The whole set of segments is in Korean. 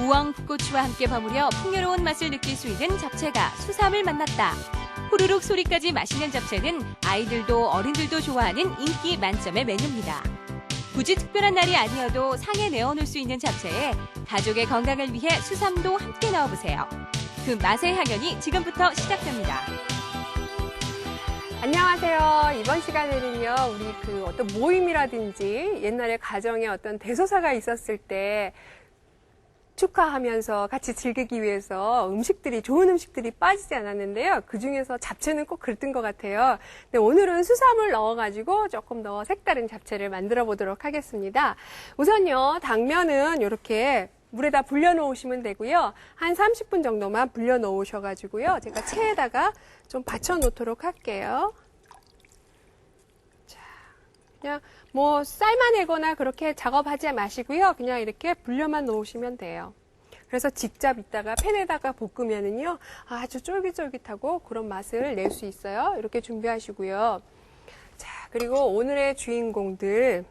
우엉, 풋고추와 함께 버무려 풍요로운 맛을 느낄 수 있는 잡채가 수삼을 만났다. 후루룩 소리까지 마시는 잡채는 아이들도 어른들도 좋아하는 인기 만점의 메뉴입니다. 굳이 특별한 날이 아니어도 상에 내어놓을 수 있는 잡채에 가족의 건강을 위해 수삼도 함께 넣어보세요. 그 맛의 향연이 지금부터 시작됩니다. 안녕하세요. 이번 시간에는요, 우리 그 어떤 모임이라든지 옛날에 가정에 어떤 대소사가 있었을 때 축하하면서 같이 즐기기 위해서 음식들이, 좋은 음식들이 빠지지 않았는데요. 그 중에서 잡채는 꼭 그랬던 것 같아요. 근데 오늘은 수삼을 넣어가지고 조금 더 색다른 잡채를 만들어 보도록 하겠습니다. 우선요, 당면은 이렇게 물에다 불려 놓으시면 되고요. 한 30분 정도만 불려 놓으셔가지고요. 제가 체에다가 좀 받쳐 놓도록 할게요. 자, 그냥 뭐 삶아내거나 그렇게 작업하지 마시고요. 그냥 이렇게 불려만 놓으시면 돼요. 그래서 직접 이따가 팬에다가 볶으면은요. 아주 쫄깃쫄깃하고 그런 맛을 낼 수 있어요. 이렇게 준비하시고요. 자, 그리고 오늘의 주인공들.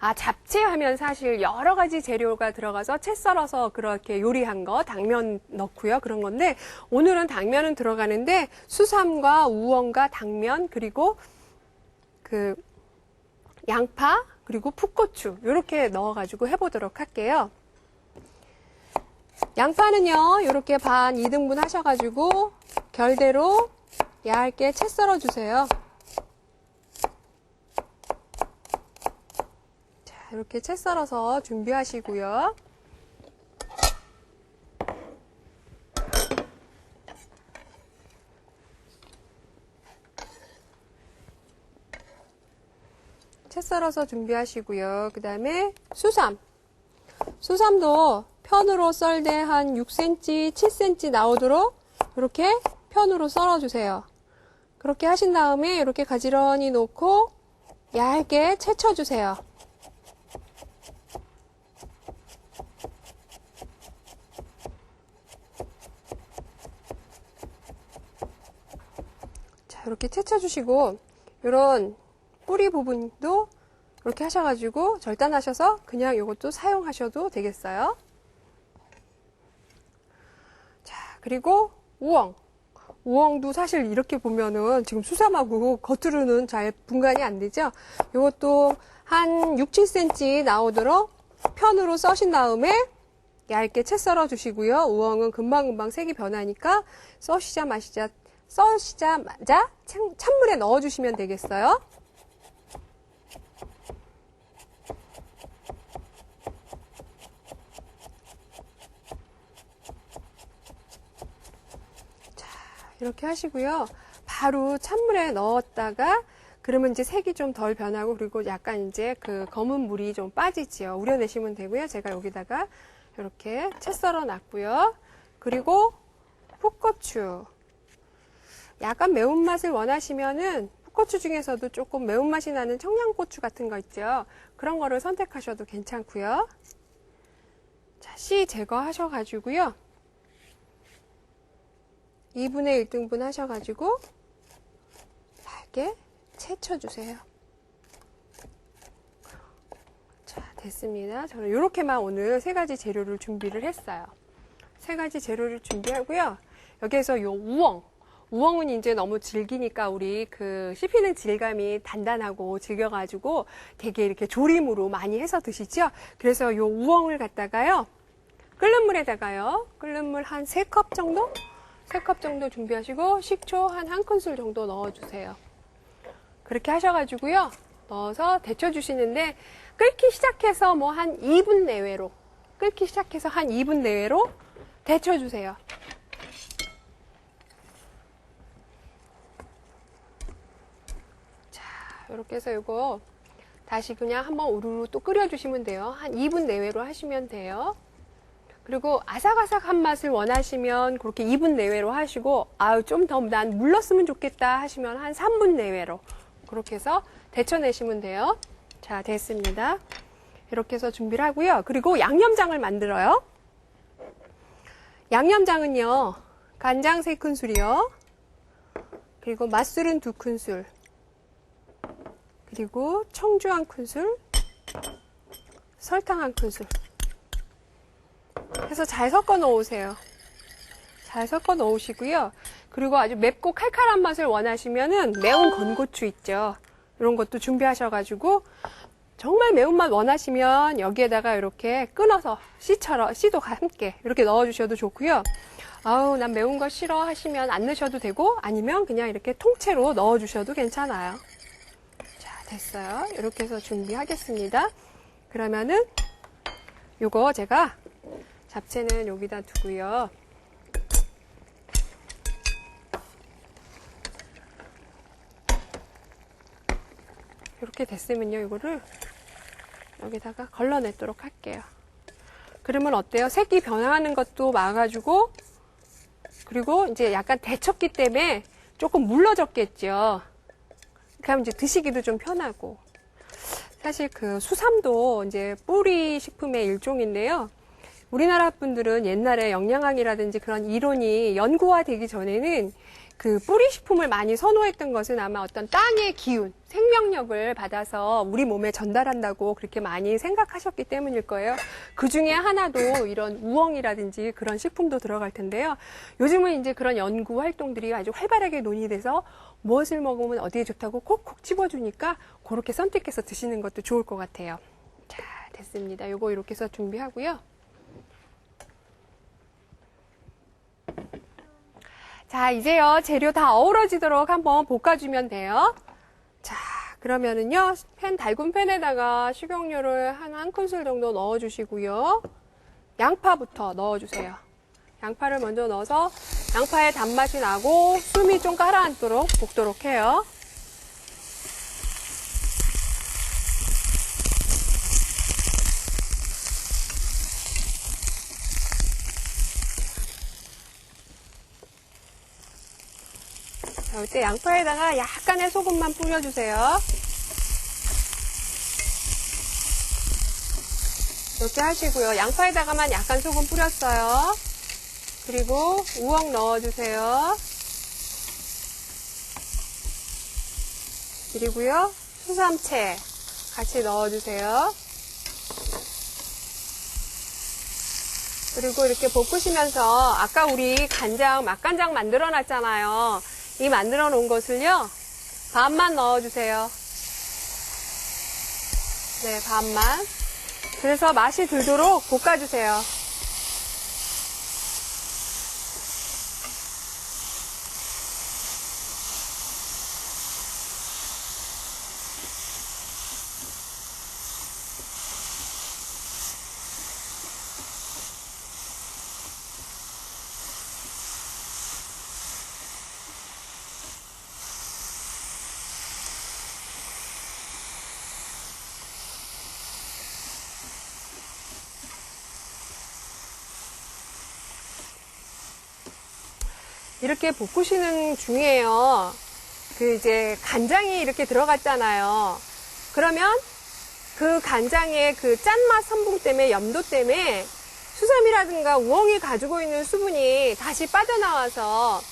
아, 잡채 하면 사실 여러 가지 재료가 들어가서 채 썰어서 그렇게 요리한 거, 당면 넣고요. 그런 건데, 오늘은 당면은 들어가는데, 수삼과 우엉과 당면, 그리고 그 양파, 그리고 풋고추, 이렇게 넣어가지고 해보도록 할게요. 양파는요, 이렇게 반 2등분 하셔가지고, 결대로 얇게 채 썰어주세요. 자, 이렇게 채 썰어서 준비하시고요. 채 썰어서 준비하시고요. 그 다음에 수삼. 수삼도 편으로 썰되 한 6cm, 7cm 나오도록 이렇게 편으로 썰어주세요. 그렇게 하신 다음에 이렇게 가지런히 놓고 얇게 채쳐주세요. 자, 이렇게 채쳐주시고, 이런 뿌리 부분도 이렇게 하셔가지고 절단하셔서 그냥 이것도 사용하셔도 되겠어요. 자, 그리고 우엉. 우엉도 사실 이렇게 보면은 지금 수삼하고 겉으로는 잘 분간이 안 되죠? 이것도 한 6, 7cm 나오도록 편으로 써신 다음에 얇게 채 썰어 주시고요. 우엉은 금방금방 색이 변하니까 써시자 마시자, 써시자마자 찬- 찬물에 넣어 주시면 되겠어요. 이렇게 하시고요. 바로 찬물에 넣었다가 그러면 이제 색이 좀 덜 변하고 그리고 약간 이제 그 검은 물이 좀 빠지지요. 우려내시면 되고요. 제가 여기다가 이렇게 채 썰어 놨고요. 그리고 풋고추. 약간 매운맛을 원하시면은 풋고추 중에서도 조금 매운맛이 나는 청양고추 같은 거 있죠. 그런 거를 선택하셔도 괜찮고요. 자, 씨 제거하셔가지고요. 2분의 1등분 하셔가지고 얇게 채쳐주세요. 자, 됐습니다. 저는 이렇게만 오늘 세 가지 재료를 준비를 했어요. 세 가지 재료를 준비하고요. 여기에서 요 우엉. 우엉은 이제 너무 질기니까 우리 그 씹히는 질감이 단단하고 질겨가지고 되게 이렇게 조림으로 많이 해서 드시죠? 그래서 요 우엉을 갖다가요. 끓는 물에다가요. 끓는 물한세컵 정도? 세컵 정도 준비하시고 식초 한한 큰술 정도 넣어주세요. 그렇게 하셔가지고요. 넣어서 데쳐주시는데 끓기 시작해서 뭐 한 2분 내외로 끓기 시작해서 한 2분 내외로 데쳐주세요. 자, 이렇게 해서 이거 다시 그냥 한번 우르르 또 끓여주시면 돼요. 한 2분 내외로 하시면 돼요. 그리고 아삭아삭한 맛을 원하시면 그렇게 2분 내외로 하시고 아유 좀 더 난 물렀으면 좋겠다 하시면 한 3분 내외로 그렇게 해서 데쳐내시면 돼요. 자 됐습니다. 이렇게 해서 준비를 하고요. 그리고 양념장을 만들어요. 양념장은요. 간장 3큰술이요. 그리고 맛술은 2큰술. 그리고 청주 1큰술. 설탕 1큰술. 해서 잘 섞어 놓으세요. 잘 섞어 놓으시고요. 그리고 아주 맵고 칼칼한 맛을 원하시면은 매운 건고추 있죠. 이런 것도 준비하셔가지고 정말 매운맛 원하시면 여기에다가 이렇게 끊어서 씨처럼 씨도 함께 이렇게 넣어주셔도 좋고요. 아우 난 매운 거 싫어 하시면 안 넣으셔도 되고 아니면 그냥 이렇게 통째로 넣어주셔도 괜찮아요. 자 됐어요. 이렇게 해서 준비하겠습니다. 그러면은 요거 제가 잡채는 여기다 두고요. 이렇게 됐으면요, 이거를 여기다가 걸러내도록 할게요. 그러면 어때요? 색이 변화하는 것도 막아주고, 그리고 이제 약간 데쳤기 때문에 조금 물러졌겠죠. 그럼 이제 드시기도 좀 편하고. 사실 그 수삼도 이제 뿌리 식품의 일종인데요. 우리나라 분들은 옛날에 영양학이라든지 그런 이론이 연구화되기 전에는 그 뿌리 식품을 많이 선호했던 것은 아마 어떤 땅의 기운, 생명력을 받아서 우리 몸에 전달한다고 그렇게 많이 생각하셨기 때문일 거예요. 그 중에 하나도 이런 우엉이라든지 그런 식품도 들어갈 텐데요. 요즘은 이제 그런 연구 활동들이 아주 활발하게 논의돼서 무엇을 먹으면 어디에 좋다고 콕콕 집어주니까 그렇게 선택해서 드시는 것도 좋을 것 같아요. 자, 됐습니다. 요거 이렇게 해서 준비하고요. 자, 이제요, 재료 다 어우러지도록 한번 볶아주면 돼요. 자, 그러면은요, 팬, 달군 팬에다가 식용유를 한 한 큰술 정도 넣어주시고요. 양파부터 넣어주세요. 양파를 먼저 넣어서 양파의 단맛이 나고 숨이 좀 가라앉도록 볶도록 해요. 자, 이때 양파에다가 약간의 소금만 뿌려주세요. 이렇게 하시고요. 양파에다가만 약간 소금 뿌렸어요. 그리고 우엉 넣어주세요. 그리고요. 수삼채 같이 넣어주세요. 그리고 이렇게 볶으시면서 아까 우리 간장, 맛간장 만들어 놨잖아요. 이 만들어 놓은 것을요. 반만 넣어주세요. 네, 반만. 그래서 맛이 들도록 볶아주세요. 이렇게 볶으시는 중에요. 그 이제 간장이 이렇게 들어갔잖아요. 그러면 그 간장의 그 짠맛 선봉 때문에 염도 때문에 수삼이라든가 우엉이 가지고 있는 수분이 다시 빠져나와서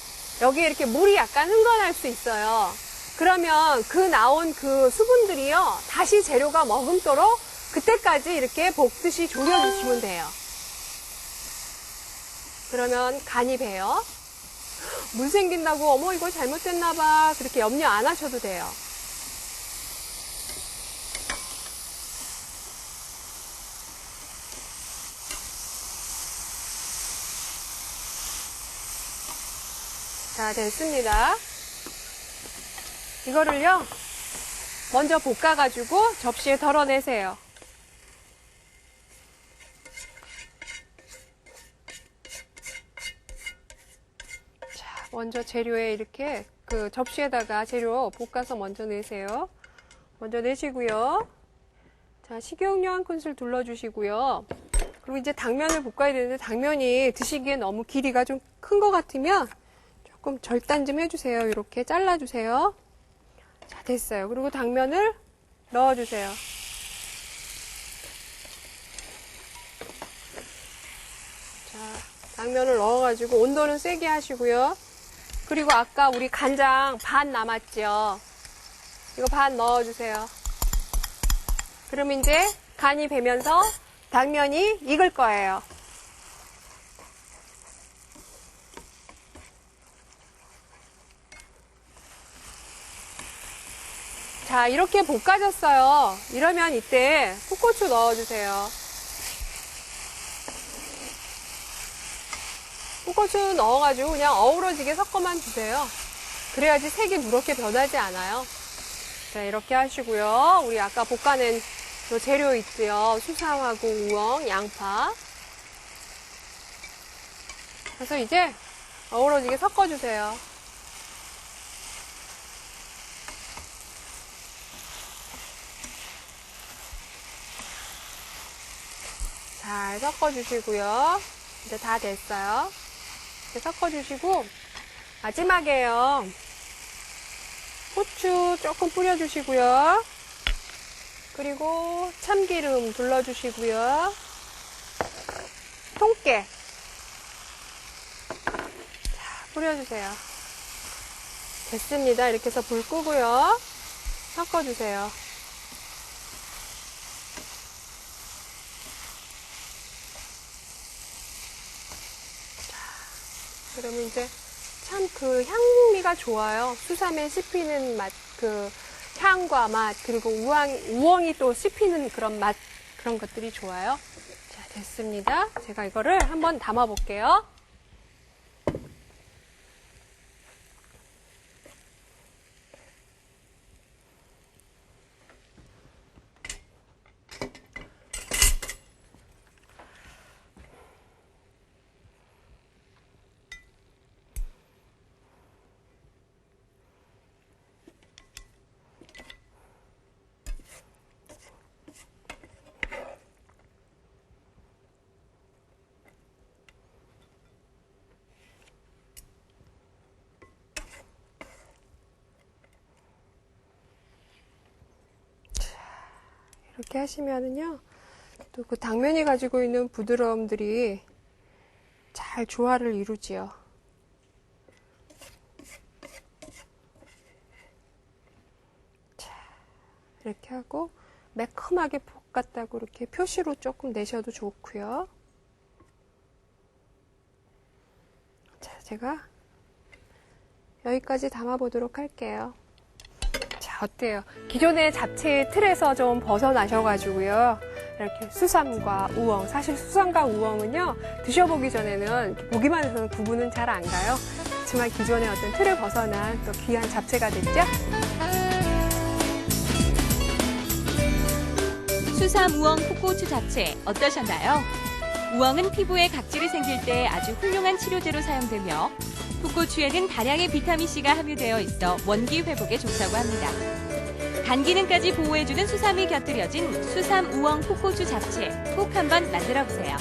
여기에 이렇게 물이 약간 흥건할 수 있어요. 그러면 그 나온 그 수분들이요. 다시 재료가 머금도록 그때까지 이렇게 볶듯이 졸여주시면 돼요. 그러면 간이 배요. 물 생긴다고 어머 이거 잘못됐나 봐 그렇게 염려 안 하셔도 돼요. 자 됐습니다. 이거를요 먼저 볶아가지고 접시에 덜어내세요. 먼저 재료에 이렇게 그 접시에다가 재료 볶아서 먼저 내세요. 먼저 내시고요. 자, 식용유 한 큰술 둘러주시고요. 그리고 이제 당면을 볶아야 되는데 당면이 드시기에 너무 길이가 좀 큰 것 같으면 조금 절단 좀 해주세요. 이렇게 잘라주세요. 자, 됐어요. 그리고 당면을 넣어주세요. 자, 당면을 넣어가지고 온도는 세게 하시고요. 그리고 아까 우리 간장 반 남았죠? 이거 반 넣어주세요. 그럼 이제 간이 배면서 당면이 익을 거예요. 자, 이렇게 볶아졌어요. 이러면 이때 풋고추 넣어주세요. 풋고추 넣어가지고 그냥 어우러지게 섞어만 주세요. 그래야지 색이 무렇게 변하지 않아요. 자, 이렇게 하시고요. 우리 아까 볶아낸 요 재료 있지요. 수삼하고 우엉, 양파. 그래서 이제 어우러지게 섞어주세요. 잘 섞어주시고요. 이제 다 됐어요. 이제 섞어주시고 마지막에요. 후추 조금 뿌려주시고요. 그리고 참기름 둘러주시고요. 통깨 자, 뿌려주세요. 됐습니다. 이렇게 해서 불 끄고요. 섞어주세요. 그러면 이제 참 그 향미가 좋아요. 수삼에 씹히는 맛, 그 향과 맛, 그리고 우엉, 우엉이 또 씹히는 그런 맛, 그런 것들이 좋아요. 자, 됐습니다. 제가 이거를 한번 담아 볼게요. 이렇게 하시면은요, 또 그 당면이 가지고 있는 부드러움들이 잘 조화를 이루지요. 자, 이렇게 하고 매콤하게 볶았다고 이렇게 표시로 조금 내셔도 좋고요. 자, 제가 여기까지 담아 보도록 할게요. 자, 어때요? 기존의 잡채의 틀에서 좀 벗어나셔가지고요. 이렇게 수삼과 우엉. 사실 수삼과 우엉은요, 드셔보기 전에는 보기만 해서는 구분은 잘 안 가요. 그렇지만 기존의 어떤 틀을 벗어난 또 귀한 잡채가 됐죠? 수삼 우엉 풋고추 잡채 어떠셨나요? 우엉은 피부에 각질이 생길 때 아주 훌륭한 치료제로 사용되며 풋고추에는 다량의 비타민C가 함유되어 있어 원기 회복에 좋다고 합니다. 간 기능까지 보호해주는 수삼이 곁들여진 수삼 우엉 풋고추 잡채 꼭 한번 만들어 보세요.